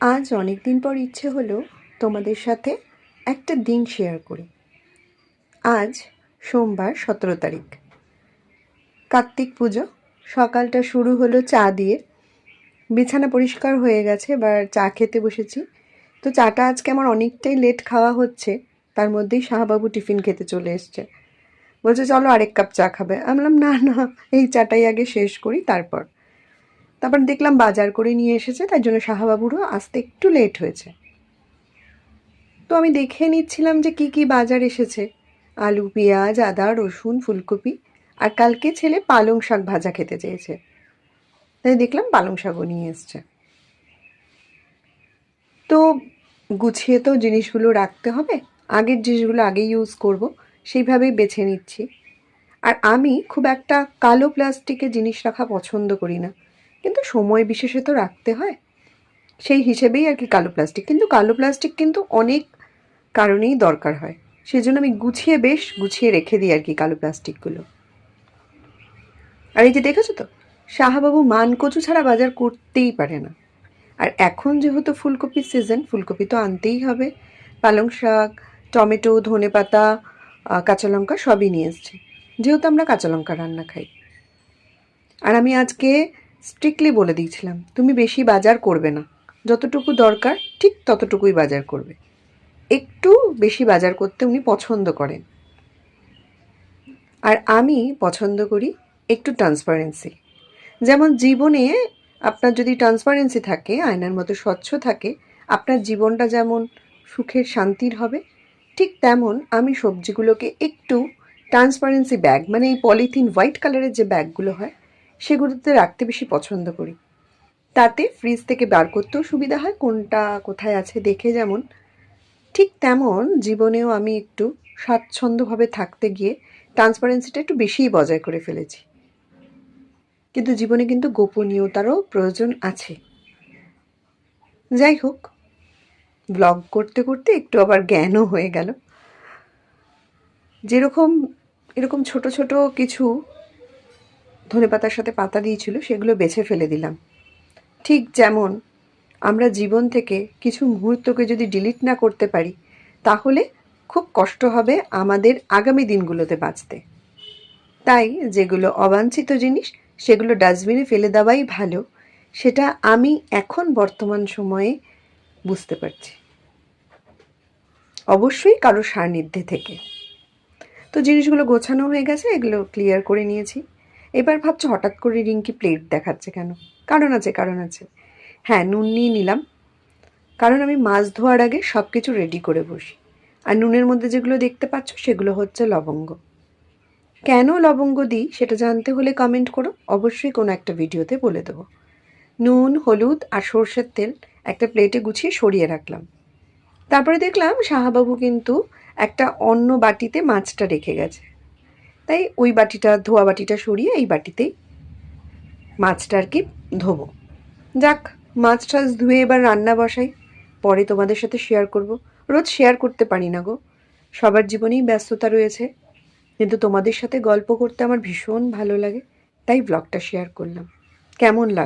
আজ অনেক দিন পর ইচ্ছে হলো তোমাদের সাথে একটা দিন শেয়ার করি। আজ সোমবার সতেরো তারিখ। কার্তিক পুজো, সকালটা শুরু হলো চা দিয়ে। বিছানা পরিষ্কার হয়ে গেছে, এবার চা খেতে বসেছি। তো চাটা আজকে আমার অনেকটাই লেট খাওয়া হচ্ছে, তার মধ্যেই শাহবাবু টিফিন খেতে চলে এসছে। বলছে, চলো আরেক কাপ চা খাবে। আমি বললাম, না না, এই চাটাই আগে শেষ করি, তারপর। তারপর দেখলাম বাজার করে নিয়ে এসেছে, তার জন্য শাহবাবুরও আসতে একটু লেট হয়েছে। তো আমি দেখে নিচ্ছিলাম যে কি কি বাজার এসেছে। আলু, পেঁয়াজ, আদা, রসুন, ফুলকপি আর কালকে ছেলে পালং শাক ভাজা খেতে চেয়েছে। তাই দেখলাম পালং শাকও নিয়ে এসছে। তো গুছিয়ে তো জিনিসগুলো রাখতে হবে, আগের জিনিসগুলো আগে ইউজ করব, সেইভাবেই বেছে নিচ্ছি। আর আমি খুব একটা কালো প্লাস্টিকে জিনিস রাখা পছন্দ করি না। কিন্তু সময় বিশেষে তো রাখতে হয়। সেই হিসেবেই আর কি কালো প্লাস্টিক কিন্তু কালো প্লাস্টিক কিন্তু অনেক কারণেই দরকার হয়। সেই জন্য আমি গুছিয়ে বেশ গুছিয়ে রেখে দিই আর কি কালো প্লাস্টিকগুলো আর এই যে দেখেছ তো, শাহবাবু মান কচু ছাড়া বাজার করতেই পারে না। আর এখন যেহেতু ফুলকপির সিজন ফুলকপি তো আনতেই হবে। পালং শাক, টমেটো ধনে পাতা কাঁচা লঙ্কা সবই নিয়ে এসছে। যেহেতু আমরা কাঁচা লঙ্কা রান্না খাই। আর আমি আজকে স্ট্রিক্টলি বলে দিয়েছিলাম, তুমি বেশি বাজার করবে না। যতটুকু দরকার, ঠিক ততটুকুই বাজার করবে। একটু বেশি বাজার করতে উনি পছন্দ করেন। আর আমি পছন্দ করি একটু ট্রান্সপারেন্সি যেমন জীবনে আপনার যদি ট্রান্সপারেন্সি থাকে, আয়নার মতো স্বচ্ছ থাকে, আপনার জীবনটা যেমন সুখের, শান্তির হবে, ঠিক তেমন আমি সবজিগুলোকে একটু ট্রান্সপারেন্সি ব্যাগ মানে এই পলিথিন হোয়াইট কালারের যে ব্যাগগুলো হয় সেগুলোতে রাখতে বেশি পছন্দ করি। তাতে ফ্রিজ থেকে বার করতেও সুবিধা হয়, কোনটা কোথায় আছে দেখে যেমন। ঠিক তেমন জীবনেও আমি একটু স্বাচ্ছন্দ্যভাবে থাকতে গিয়ে ট্রান্সপারেন্সিটা একটু বেশিই বজায় করে ফেলেছি। কিন্তু জীবনে কিন্তু গোপনীয়তারও প্রয়োজন আছে। যাই হোক ব্লগ করতে করতে একটু আবার জ্ঞানও হয়ে গেল। যেরকম, এরকম ছোট ছোট কিছু ধনেপাতার সাথে পাতা দিয়েছিল, সেগুলো বেছে ফেলে দিলাম। ঠিক যেমন আমরা জীবন থেকে কিছু মুহূর্তকে যদি ডিলিট না করতে পারি, তাহলে খুব কষ্ট হবে আমাদের আগামী দিনগুলোতে বাঁচতে। তাই যেগুলো অবাঞ্ছিত জিনিস, সেগুলো ডাস্টবিনে ফেলে দেওয়াই ভালো, সেটা আমি এখন বর্তমান সময়ে বুঝতে পারছি। অবশ্যই কারও সান্নিধ্যে থেকে। তো জিনিসগুলো গোছানো হয়ে গেছে, এগুলো ক্লিয়ার করে নিয়েছি। এবার ভাবছ হঠাৎ করে রিঙ্কি প্লেট দেখাচ্ছে কেন? কারণ আছে কারণ আছে। হ্যাঁ নুন নিয়ে নিলাম। কারণ আমি মাছ ধোয়ার আগে সব কিছু রেডি করে বসি। আর নুনের মধ্যে যেগুলো দেখতে পাচ্ছ, সেগুলো হচ্ছে লবঙ্গ। কেন লবঙ্গ দিই সেটা জানতে হলে কমেন্ট করো। অবশ্যই কোনো একটা ভিডিওতে বলে দেবো। নুন, হলুদ আর সর্ষের তেল একটা প্লেটে গুছিয়ে সরিয়ে রাখলাম। তারপরে দেখলাম শাহাবাবু কিন্তু একটা অন্য বাটিতে মাছটা রেখে গেছে। তাই ওই বাটিটা, ধোয়া বাটিটা সরিয়ে এই বাটিতেই মাছটা আর কি ধোবো। যাক, মাছ টাছ ধুয়ে এবার রান্না বসাই। পরে তোমাদের সাথে শেয়ার করব। রোজ শেয়ার করতে পারি না গো। সবার জীবনেই ব্যস্ততা রয়েছে। কিন্তু তোমাদের সাথে গল্প করতে আমার ভীষণ ভালো লাগে। তাই ব্লগটা শেয়ার করলাম। কেমন লাগ